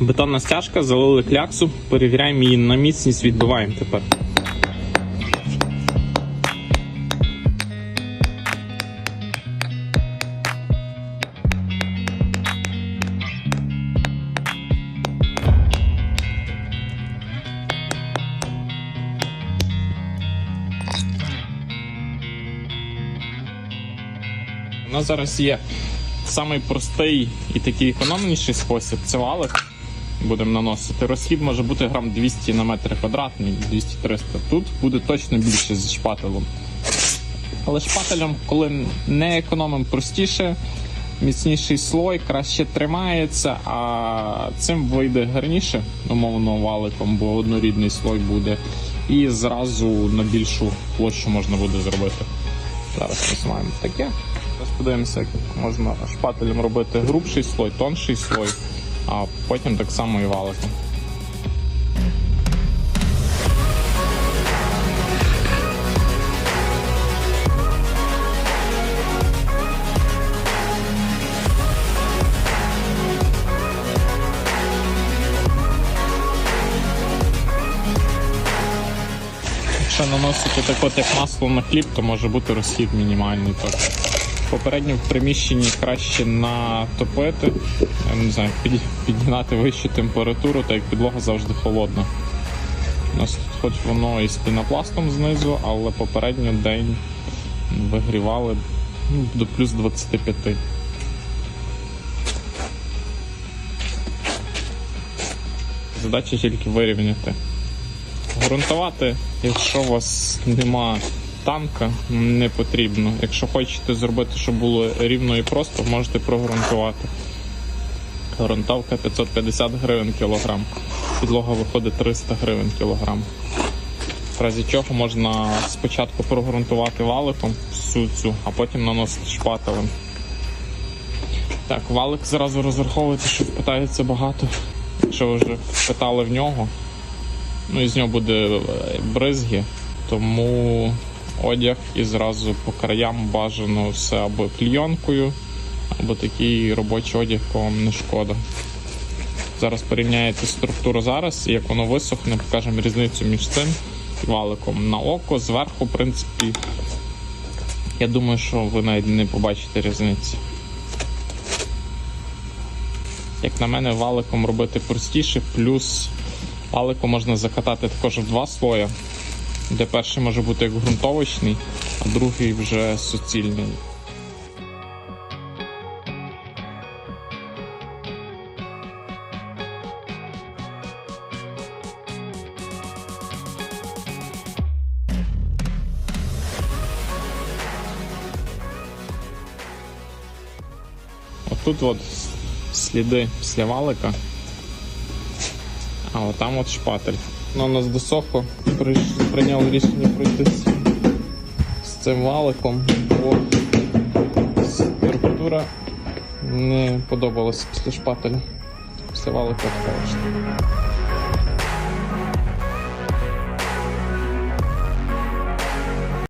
Бетонна стяжка, залили кляксу, перевіряємо її на міцність, відбиваємо тепер. У нас зараз є самий простий і такий економніший спосіб це валик. Будемо наносити. Розхід може бути грам 200 на метр квадратний, 200-300. Тут буде точно більше з шпателем. Але шпателем, коли не економимо простіше, міцніший слой краще тримається, а цим вийде гарніше, умовно валиком, бо однорідний слой буде. І зразу на більшу площу можна буде зробити. Зараз ми таке. Зараз подивимося, як можна шпателем робити грубший слой, тонший слой, а потім так само і валиком. Якщо наносити так от як масло на хліб, то може бути розхід мінімальний. Так. Попередньо в приміщенні краще натопити, я не знаю, під- підігнати вищу температуру, так як підлога завжди холодна. У нас тут хоч воно і з пінопластом знизу, але попередньо день вигрівали ну, до плюс 25. Задача тільки вирівняти. Грунтувати, якщо у вас нема танка, не потрібно. Якщо хочете зробити, щоб було рівно і просто, можете прогрунтувати. Грунтовка 550 гривень кілограм. Підлога виходить 300 гривень кілограм. В разі чого можна спочатку прогрунтувати валиком всю цю, а потім наносити шпателем. Так, валик зразу розраховуйте, що питається багато. Якщо ви вже питали в нього, Ну і з нього буде е, бризги, тому одяг і зразу по краям бажано все або клійонкою, або такий робочий одяг, якого вам не шкода. Зараз порівняєте структуру зараз, і як воно висохне, покажемо різницю між цим і валиком. На око, зверху, в принципі, я думаю, що ви навіть не побачите різниці. Як на мене, валиком робити простіше, плюс Палику можна закатати також в два слої, де перший може бути як ґрунтовочний, а другий вже суцільний. Отут от сліди після валика. А от там от шпатель. Ну, у нас досохло. Прийняв рішення пройти з, цим валиком, бо структура не подобалася після шпателя. Після валика також.